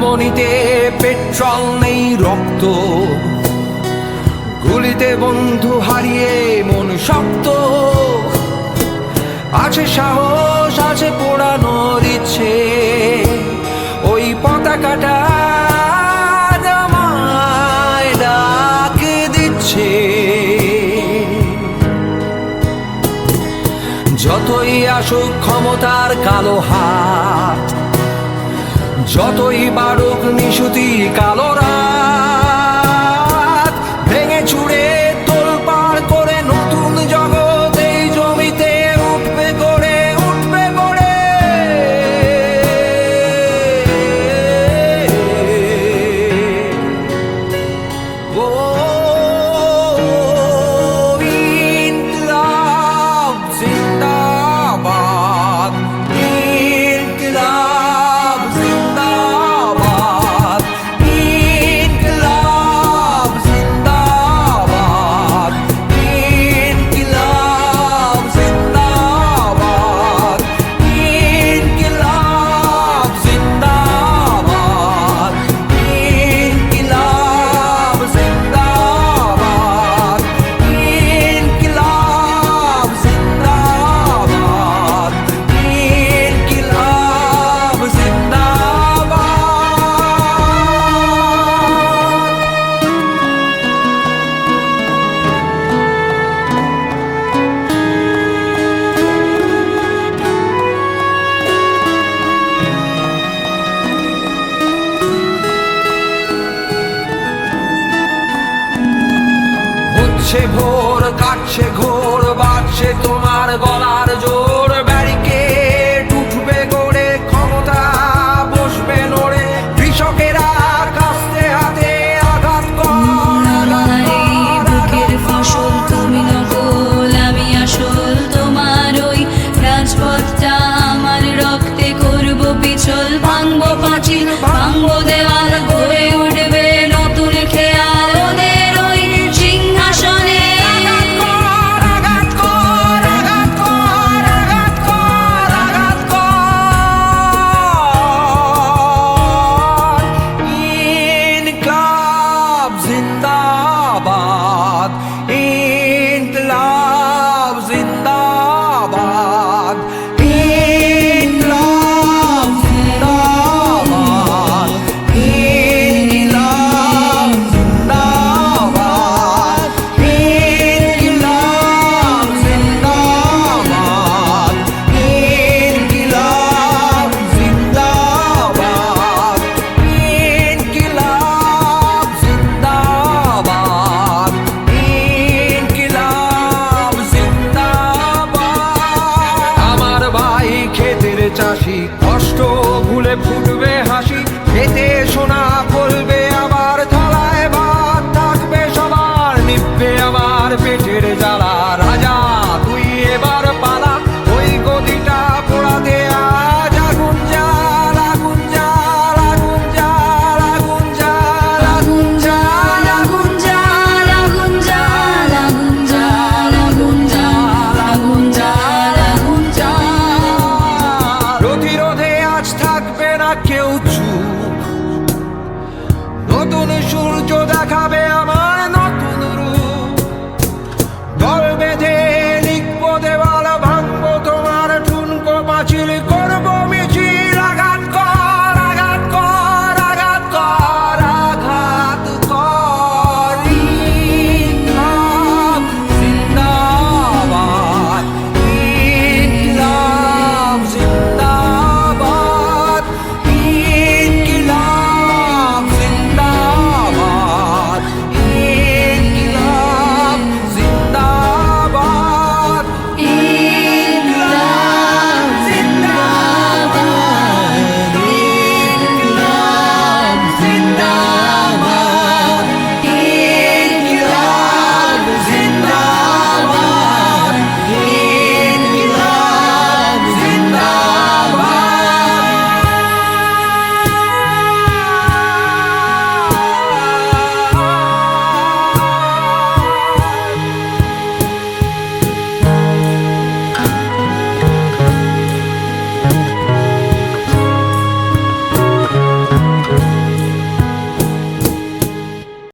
ধমনীতে petrol নেই রক্ত। গুলিতে বন্ধু হারিয়ে মন শক্ত। আছে সাহস, আছে পোড়ানোর ইচ্ছে। ওই পতাকাটা যতই আসুক ক্ষমতার কালো হাত যতই বাড়ুক নিশুতি কালোরা কাটছে ভোর কাটছে ঘোর বাড়ছে তোমার does